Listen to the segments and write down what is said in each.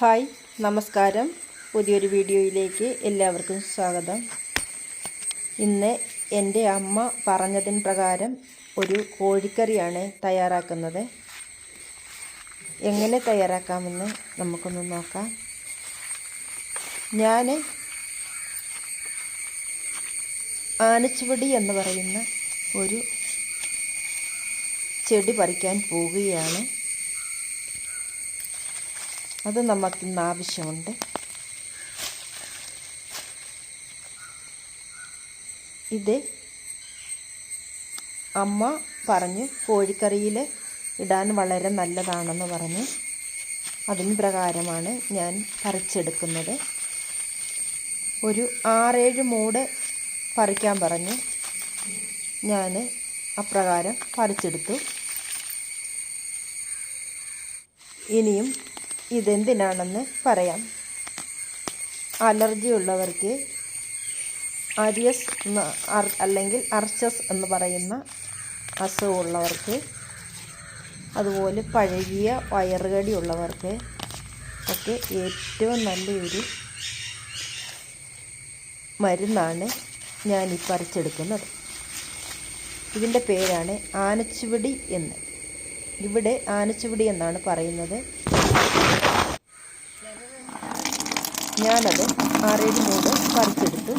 Hi നമസ്കാരം. പുതിയൊരു വീഡിയോയിലേക്ക് എല്ലാവർക്കും സ്വാഗതം. ഇന്ന് എന്റെ അമ്മ പറഞ്ഞതിന് പ്രകാരം ഒരു കോഴിക്കറിയാണ് തയ്യാറാക്കുന്നത്. എങ്ങനെ തയ്യാറാക്കാമെന്ന് നമുക്കൊന്ന് നോക്കാം. ഞാൻ ആനച്ചുവടി എന്ന് പറയുന്ന ഒരു ചെടി പറിക്കാൻ പോവുകയാണ്. അത് നമുക്കിന്ന് ആവശ്യമുണ്ട് ഇത് അമ്മ പറഞ്ഞു കോഴിക്കറിയിൽ ഇടാൻ വളരെ നല്ലതാണെന്ന് പറഞ്ഞു. അതിന് പ്രകാരമാണ് ഞാൻ പറിച്ചെടുക്കുന്നത്. ഒരു ആറേഴ് മൂട് പറിക്കാൻ പറഞ്ഞു. ഞാൻ അപ്രകാരം പറിച്ചെടുത്തു. ഇനിയും ഇതെന്തിനാണെന്ന് പറയാം. അലർജി ഉള്ളവർക്ക് അരിയസ് അല്ലെങ്കിൽ അർച്ചസ് എന്ന് പറയുന്ന അസുഖമുള്ളവർക്ക് അതുപോലെ പഴകിയ വയറുകടി ഉള്ളവർക്ക് ഒക്കെ ഏറ്റവും നല്ലൊരു മരുന്നാണ് ഞാൻ ഈ പറിച്ചെടുക്കുന്നത്. ഇതിന്റെ പേരാണ് ആനച്ചുവടി എന്ന്. ഇവിടെ ആനച്ചുവടി എന്നാണ് പറയുന്നത്. ഞാനത് ആറേഴ് മൂട് പറിച്ചെടുത്തു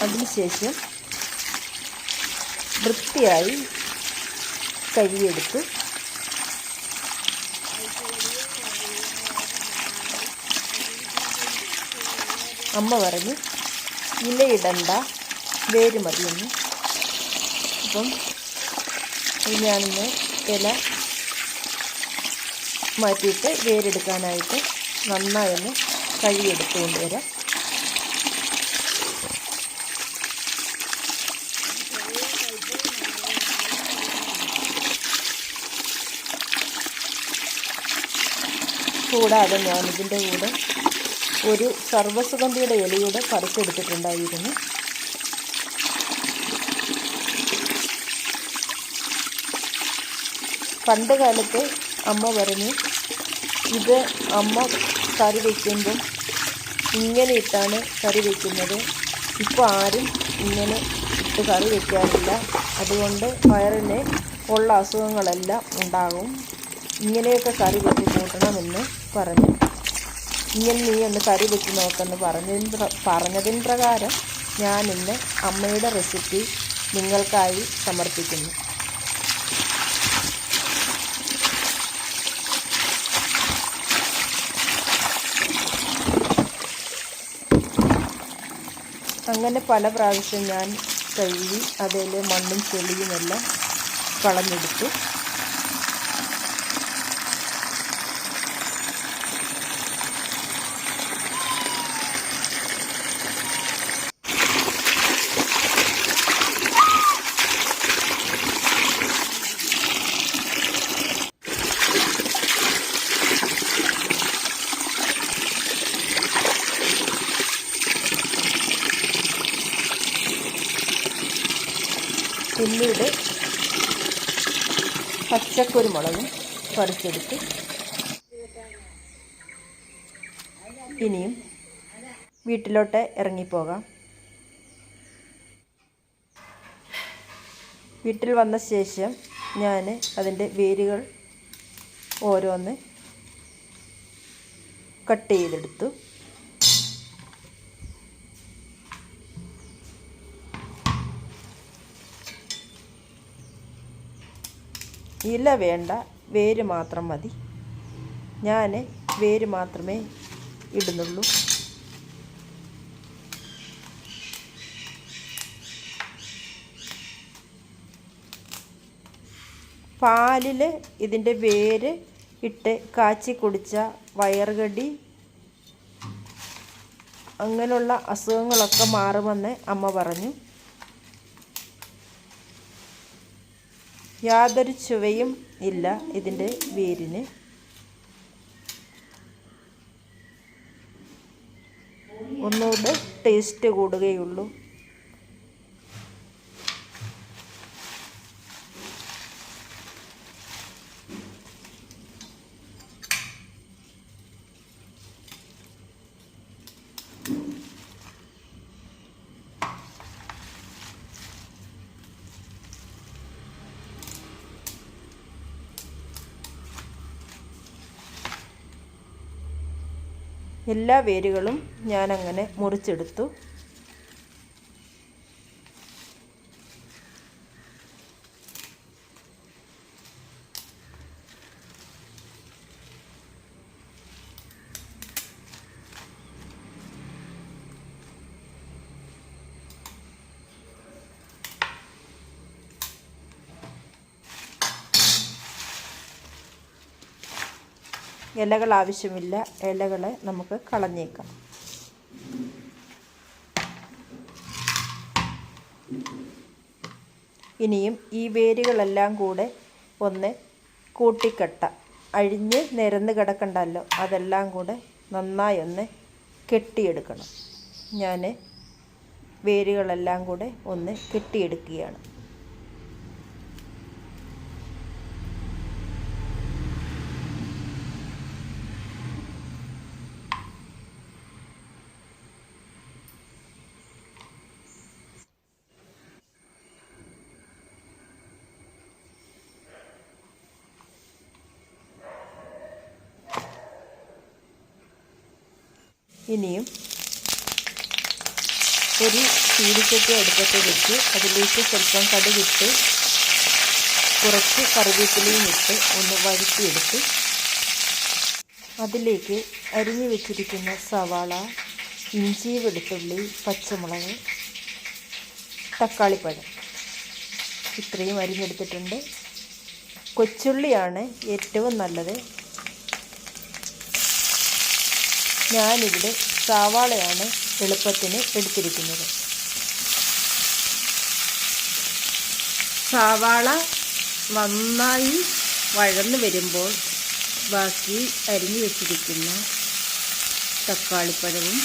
അതിനുശേഷം വൃത്തിയായി കഴുകിയെടുത്തു അമ്മ പറഞ്ഞു ഇലയിടണ്ട വേര് മതിയെന്ന്. അപ്പം ഞാനിന്ന് ഇല മാറ്റിയിട്ട് വേരെടുക്കാനായിട്ട് നന്നായൊന്ന് കഴുകിയെടുത്ത് കൊണ്ടുവരാം. കൂടാതെ ഞാനിതിന്റെ കൂടെ ഒരു സർവസുഗന്ധിയുടെ ഇലയുടെ പറിച്ചെടുത്തിട്ടുണ്ടായിരുന്നു പണ്ട് കാലത്ത് അമ്മ പറഞ്ഞു ഇത് അമ്മ കറി വയ്ക്കുമ്പം ഇങ്ങനെ ഇട്ടാണ് കറി വയ്ക്കുന്നത് ഇപ്പോൾ ആരും ഇങ്ങനെ ഇട്ട് കറി വയ്ക്കാറില്ല അതുകൊണ്ട് വയറിന് ഉള്ള അസുഖങ്ങളെല്ലാം ഉണ്ടാകും. ഇങ്ങനെയൊക്കെ കറി വെച്ച് കൂട്ടണമെന്ന് പറഞ്ഞു. ഇങ്ങനെ നീ ഒന്ന് കറി വെച്ച് നോക്കെന്ന് പറഞ്ഞതിന് പറഞ്ഞതിന് പ്രകാരം ഞാൻ ഇന്ന് അമ്മയുടെ റെസിപ്പി നിങ്ങൾക്കായി സമർപ്പിക്കുന്നു. അങ്ങനെ പല പ്രാവശ്യം ഞാൻ കഴുകി അതിൽ മണ്ണും ചെളിയുമെല്ലാം കളഞ്ഞെടുത്തു. പച്ചക്കുരുമുളകും പറിച്ചെടുത്ത് ഇനിയും വീട്ടിലോട്ട് ഇറങ്ങിപ്പോകാം. വീട്ടിൽ വന്ന ശേഷം ഞാൻ അതിന്റെ വേരുകൾ ഓരോന്ന് കട്ട് ചെയ്തെടുത്തു. ഇല വേണ്ട വേര് മാത്രം മതി. ഞാൻ വേര് മാത്രമേ ഇടുന്നുള്ളൂ. പാലിൽ ഇതിന്റെ വേര് ഇട്ട് കാച്ചി കുടിച്ച വയറുകടി അങ്ങനെയുള്ള അസുഖങ്ങളൊക്കെ മാറുമെന്ന് അമ്മ പറഞ്ഞു. യാതൊരു ചുവയും ഇല്ല ഇതിന്റെ വേരിന്. ഒന്നുകൂടെ ടേസ്റ്റ് കൂടുകയുള്ളൂ. എല്ലാ വേരുകളും ഞാനങ്ങനെ മുറിച്ചെടുത്തു. ഇലകൾ ആവശ്യമില്ല. ഇലകൾ നമുക്ക് കളഞ്ഞേക്കാം. ഇനിയും ഈ വേരുകളെല്ലാം കൂടെ ഒന്ന് കൂട്ടിക്കെട്ട. അഴിഞ്ഞ് നിരന്ന് കിടക്കണ്ടല്ലോ. അതെല്ലാം കൂടെ നന്നായി ഒന്ന് കെട്ടിയെടുക്കണം. ഞാൻ വേരുകളെല്ലാം കൂടെ ഒന്ന് കെട്ടിയെടുക്കുകയാണ്. ഇനിയും ഒരു ചീനിച്ചട്ടി അടുപ്പത്ത് വെച്ച് അതിലേക്ക് സ്വല്പം കടുകിട്ട് കുറച്ച് കറിവേപ്പിലയും ഇട്ട് ഒന്ന് വഴറ്റിയെടുത്ത് അതിലേക്ക് അരിഞ്ഞു വെച്ചിരിക്കുന്ന സവാള ഇഞ്ചി വെളുത്തുള്ളി പച്ചമുളക് തക്കാളിപ്പഴം ഇത്രയും അരിഞ്ഞെടുത്തിട്ടുണ്ട്. കൊച്ചുള്ളിയാണ് ഏറ്റവും നല്ലത്. ഞാനിവിടെ സവാളയാണ് എളുപ്പത്തിന് എടുത്തിരിക്കുന്നത്. സവാള നന്നായി വഴന്നു വരുമ്പോൾ ബാക്കി അരിഞ്ഞു വെച്ചിരിക്കുന്ന തക്കാളിപ്പഴവും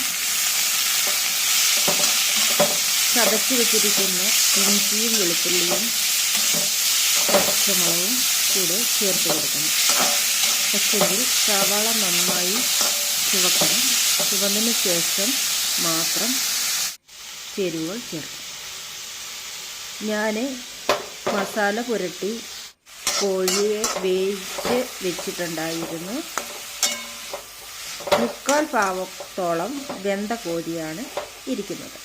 ചതച്ച് വെച്ചിരിക്കുന്ന ഇഞ്ചിയും വെളുത്തുള്ളിയും പച്ചമുളകും കൂടെ ചേർത്ത് കൊടുക്കണം. പക്ഷെങ്കിൽ സവാള നന്നായി ചുവക്കണം ചുവന്നതിന് ശേഷം മാത്രം ചേരുവകൾ ചേർക്കും. ഞാൻ മസാല പുരട്ടി കോഴിയെ വേവിച്ച് വെച്ചിട്ടുണ്ടായിരുന്നു. മുക്കാൽ പാവത്തോളം വെന്ത കോഴിയാണ് ഇരിക്കുന്നത്.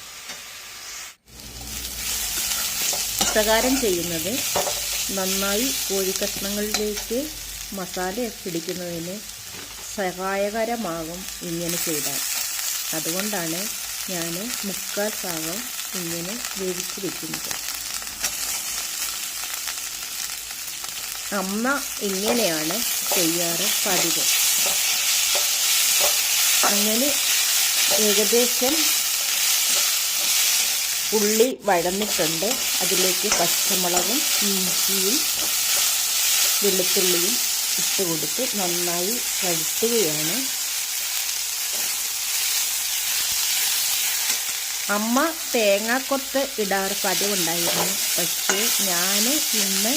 ഇപ്രകാരം ചെയ്യുന്നത് നന്നായി കോഴിക്കഷ്ണങ്ങളിലേക്ക് മസാല പിടിക്കുന്നതിന് സഹായകരമാകും ഇങ്ങനെ ചെയ്താൽ. അതുകൊണ്ടാണ് ഞാൻ മുക്കാൽ ഭാഗം ഇങ്ങനെ വേവിച്ച് വെക്കുന്നത് അമ്മ ഇങ്ങനെയാണ് ചെയ്യാറ് പതിവ്. അങ്ങനെ ഏകദേശം ഉള്ളി വഴന്നിട്ടുണ്ട്. അതിലേക്ക് പച്ചമുളകും ഇഞ്ചിയും വെളുത്തുള്ളിയും ഇട്ട് കൊടുത്ത് നന്നായി വഴറ്റുകയാണ്. അമ്മ തേങ്ങാക്കൊത്ത് ഇടാറ് പതിവുണ്ടായിരുന്നു പക്ഷേ ഞാൻ ഇന്ന്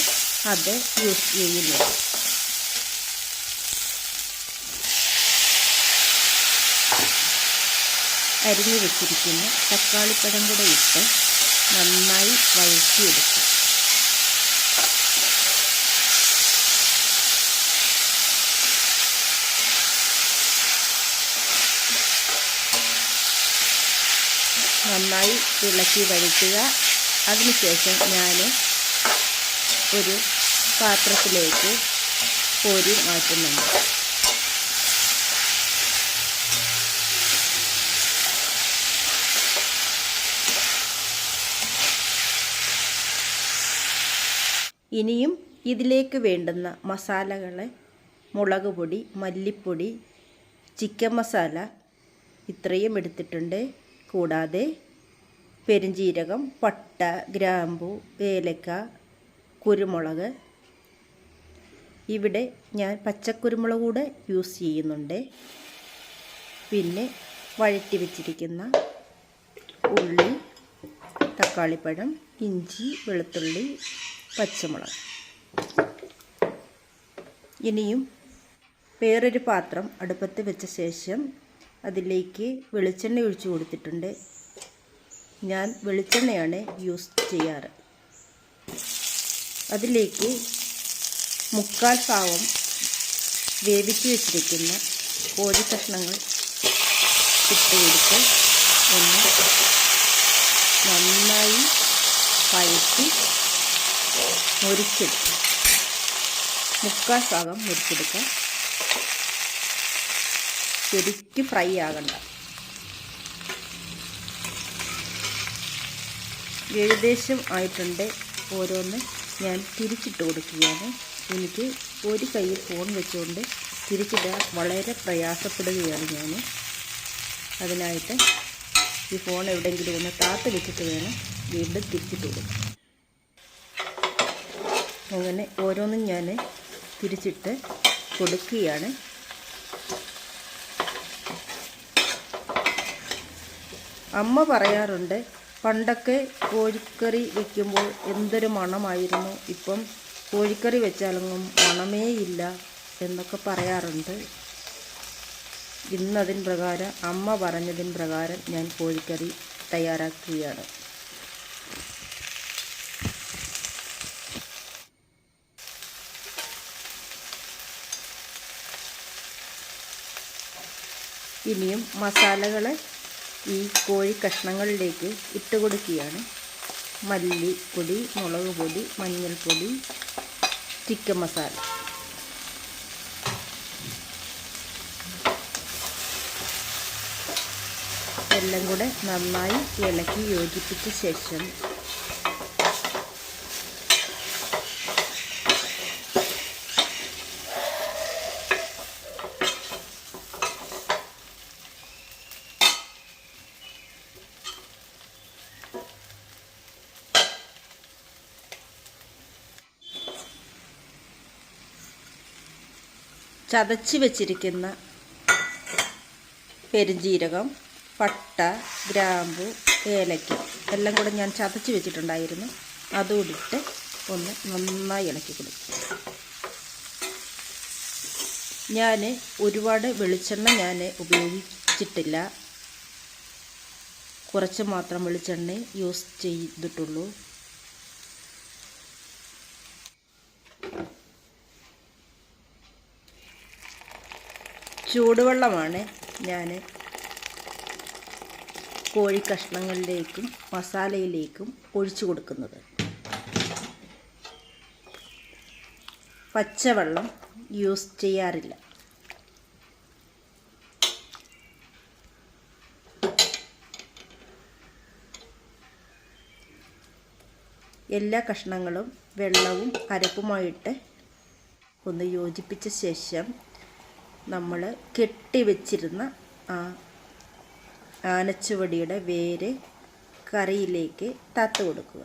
അത് യൂസ് ചെയ്യുന്നു അരിഞ്ഞു വെച്ചിരിക്കുന്ന തക്കാളിപ്പഴം കൂടെ ഇട്ട് നന്നായി വഴറ്റിയെടുക്കും. നന്നായി ഇളക്കി വഴറ്റുക. അതിനുശേഷം ഞാൻ ഒരു പാത്രത്തിലേക്ക് പൊരി മാറ്റുന്നുണ്ട്. ഇനിയും ഇതിലേക്ക് വേണ്ടുന്ന മസാലകളെ മുളക് പൊടി മല്ലിപ്പൊടി ചിക്കൻ മസാല ഇത്രയും എടുത്തിട്ടുണ്ട്. കൂടാതെ പെരുംജീരകം പട്ട ഗ്രാമ്പു ഏലക്ക കുരുമുളക്. ഇവിടെ ഞാൻ പച്ചക്കുരുമുളക് കൂടെ യൂസ് ചെയ്യുന്നുണ്ട്. പിന്നെ വഴറ്റി വെച്ചിരിക്കുന്ന ഉള്ളി തക്കാളിപ്പഴം ഇഞ്ചി വെളുത്തുള്ളി പച്ചമുളക്. ഇനിയും വേറൊരു പാത്രം അടുപ്പത്ത് വെച്ച ശേഷം അതിലേക്ക് വെളിച്ചെണ്ണ ഒഴിച്ചു കൊടുത്തിട്ടുണ്ട്. ഞാൻ വെളിച്ചെണ്ണയാണ് യൂസ് ചെയ്യാറ്. അതിലേക്ക് മുക്കാൽ പാവം വേവിച്ച് വെച്ചിരിക്കുന്ന കോഴി കഷ്ണങ്ങൾ ഇട്ട് കൊടുത്ത് ഒന്ന് നന്നായി പഴുത്തി മുരിച്ചെടുക്കും മുക്കാൽ ഭാഗം മുരിച്ചെടുക്കാം ശരിക്കും ഫ്രൈ ആകണ്ട. ഏകദേശം ആയിട്ടുണ്ട്. ഓരോന്ന് ഞാൻ തിരിച്ചിട്ട് കൊടുക്കുകയാണ്. എനിക്ക് ഒരു കയ്യിൽ ഫോൺ വെച്ചുകൊണ്ട് തിരിച്ചിടാൻ വളരെ പ്രയാസപ്പെടുകയാണ് ഞാൻ. അതിനായിട്ട് ഈ ഫോൺ എവിടെയെങ്കിലും ഒന്ന് താത്ത് വെച്ചിട്ട് വേണം വീണ്ടും തിരിച്ചിട്ട് കൊടുക്കും അങ്ങനെ ഓരോന്നും ഞാൻ തിരിച്ചിട്ട് കൊടുക്കുകയാണ്. അമ്മ പറയാറുണ്ട് പണ്ടൊക്കെ കോഴിക്കറി വെക്കുമ്പോൾ എന്തൊരു മണമായിരുന്നു. ഇപ്പം കോഴിക്കറി വെച്ചാലൊന്നും മണമേ ഇല്ല എന്നൊക്കെ പറയാറുണ്ട്. ഇന്നതിൻ പ്രകാരം അമ്മ പറഞ്ഞതിൻ പ്രകാരം ഞാൻ കോഴിക്കറി തയ്യാറാക്കുകയാണ്. ഇനിയും മസാലകൾ ഈ കോഴി കഷ്ണങ്ങളിലേക്ക് ഇട്ട് കൊടുക്കുകയാണ്. മല്ലിപ്പൊടി മുളക് പൊടി മഞ്ഞൾപ്പൊടി ചിക്കൻ മസാല. എല്ലാം കൂടെ നന്നായി ഇളക്കി യോജിപ്പിച്ച ശേഷം ചതച്ച് വെച്ചിരിക്കുന്ന പെരുംജീരകം പട്ട ഗ്രാമ്പു ഏലക്ക എല്ലാം കൂടെ ഞാൻ ചതച്ച് വെച്ചിട്ടുണ്ടായിരുന്നു. അതുകൂടിയിട്ട് ഒന്ന് നന്നായി ഇളക്കി കൊടുക്കും ഞാൻ ഒരുപാട് വെളിച്ചെണ്ണ ഞാൻ ഉപയോഗിച്ചിട്ടില്ല. കുറച്ച് മാത്രം വെളിച്ചെണ്ണ യൂസ് ചെയ്തിട്ടുള്ളൂ. ചൂടുവെള്ളമാണ് ഞാൻ കോഴി കഷ്ണങ്ങളിലേക്കും മസാലയിലേക്കും ഒഴിച്ചു കൊടുക്കുന്നത്. പച്ചവെള്ളം യൂസ് ചെയ്യാറില്ല. എല്ലാ കഷ്ണങ്ങളും വെള്ളവും അരപ്പുമായിട്ട് ഒന്ന് യോജിപ്പിച്ച ശേഷം നമ്മൾ കെട്ടിവെച്ചിരുന്ന ആ ആനച്ചുവടിയുടെ വേര് കറിയിലേക്ക് തത്ത് കൊടുക്കുക.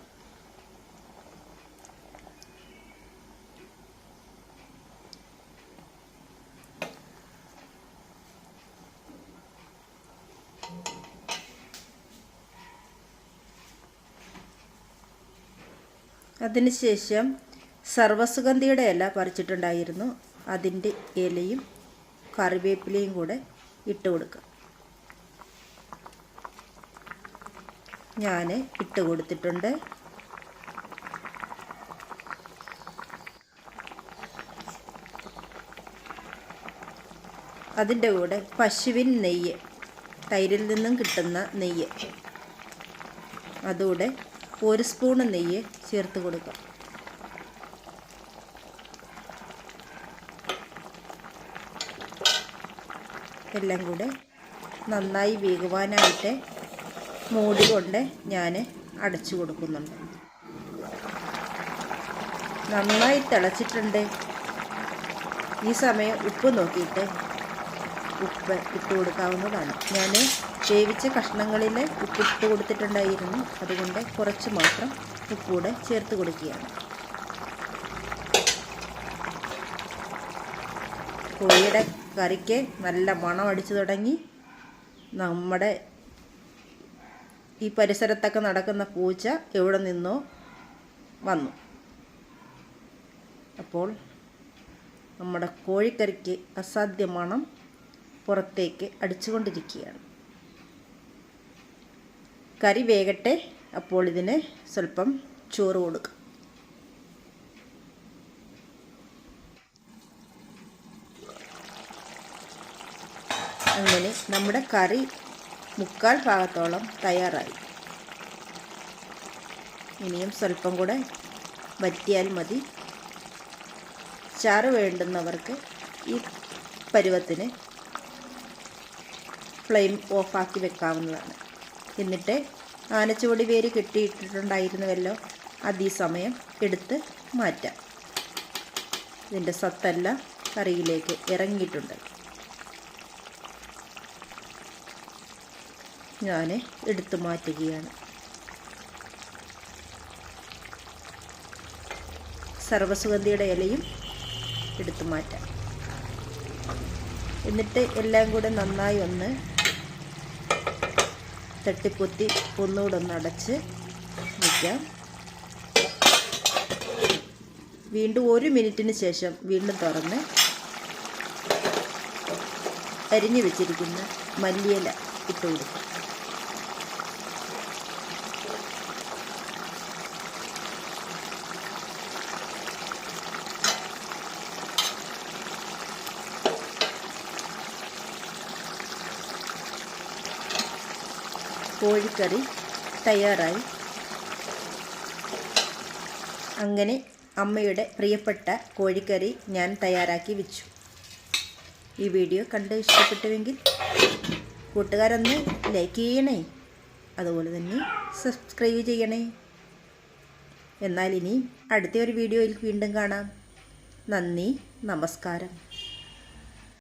അതിനുശേഷം സർവസുഗന്ധിയുടെ ഇല പറിച്ചിട്ടുണ്ടായിരുന്നു. അതിന്റെ ഇലയും കറിവേപ്പിലയും കൂടെ ഇട്ട് കൊടുക്കുക. ഞാൻ ഇട്ട് കൊടുത്തിട്ടുണ്ട്. അതിന്റെ കൂടെ പശുവിൻ നെയ്യ് തൈരിൽ നിന്നും കിട്ടുന്ന നെയ്യ്. അതുകൂടെ ഒരു സ്പൂണ് നെയ്യ് ചേർത്ത് കൊടുക്കാം എല്ലാം കൂടെ നന്നായി വേകുവാനായിട്ട് മൂടി കൊണ്ട് ഞാൻ അടച്ചു കൊടുക്കുന്നുണ്ട്. നന്നായി തിളച്ചിട്ടുണ്ട്. ഈ സമയം ഉപ്പ് നോക്കിയിട്ട് ഉപ്പ് ഇട്ട് കൊടുക്കാവുന്നതാണ്. ഞാൻ വേവിച്ച കഷ്ണങ്ങളിൽ ഉപ്പ് ഇട്ട് കൊടുത്തിട്ടുണ്ടായിരുന്നു. അതുകൊണ്ട് കുറച്ച് മാത്രം ഉപ്പൂടെ ചേർത്ത് കൊടുക്കുകയാണ്. കോഴിയുടെ കറിക്ക് നല്ല മണം അടിച്ചു തുടങ്ങി. നമ്മുടെ ഈ പരിസരത്തൊക്കെ നടക്കുന്ന പൂച്ച എവിടെ നിന്നോ വന്നു. അപ്പോൾ നമ്മുടെ കോഴിക്കറിക്ക് അസാധ്യ മണം പുറത്തേക്ക് അടിച്ചുകൊണ്ടിരിക്കുകയാണ്. കറി വേകട്ടെ അപ്പോൾ ഇതിന് സ്വല്പം ചോറ് കൊടുക്കാം. അങ്ങനെ നമ്മുടെ കറി മുക്കാൽ ഭാഗത്തോളം തയ്യാറായി. ഇനിയും സ്വല്പം കൂടെ വറ്റിയാൽ മതി. ചാറ് വേണ്ടുന്നവർക്ക് ഈ പരുവത്തിന് ഫ്ലെയിം ഓഫാക്കി വെക്കാവുന്നതാണ്. എന്നിട്ട് ആനച്ചുവടി വേര് കെട്ടിയിട്ടിട്ടുണ്ടായിരുന്നുവല്ലോ അത് ഈ സമയം എടുത്ത് മാറ്റാം. ഇതിന്റെ സത്തെല്ലാം കറിയിലേക്ക് ഇറങ്ങിയിട്ടുണ്ട്. ഞാൻ എടുത്തു മാറ്റുകയാണ്. സർവസുഗന്ധിയുടെ ഇലയും എടുത്തു മാറ്റാം. എന്നിട്ട് എല്ലാം കൂടെ നന്നായി ഒന്ന് തട്ടിപ്പൊത്തി ഒന്നുകൂടെ ഒന്ന് അടച്ച് വയ്ക്കാം വീണ്ടും ഒരു മിനിറ്റിന് ശേഷം വീണ്ടും തുറന്ന് അരിഞ്ഞു വെച്ചിരിക്കുന്ന മല്ലിയില ഇട്ട് കൊടുക്കും കോഴിക്കറി തയ്യാറായി. അങ്ങനെ അമ്മയുടെ പ്രിയപ്പെട്ട കോഴിക്കറി ഞാൻ തയ്യാറാക്കി വെച്ചു. ഈ വീഡിയോ കണ്ട് ഇഷ്ടപ്പെട്ടുവെങ്കിൽ കൂട്ടുകാരൊന്ന് ലൈക്ക് ചെയ്യണേ. അതുപോലെ തന്നെ സബ്സ്ക്രൈബ് ചെയ്യണേ. എന്നാൽ ഇനി അടുത്ത ഒരു വീഡിയോയിൽ വീണ്ടും കാണാം. നന്ദി നമസ്കാരം.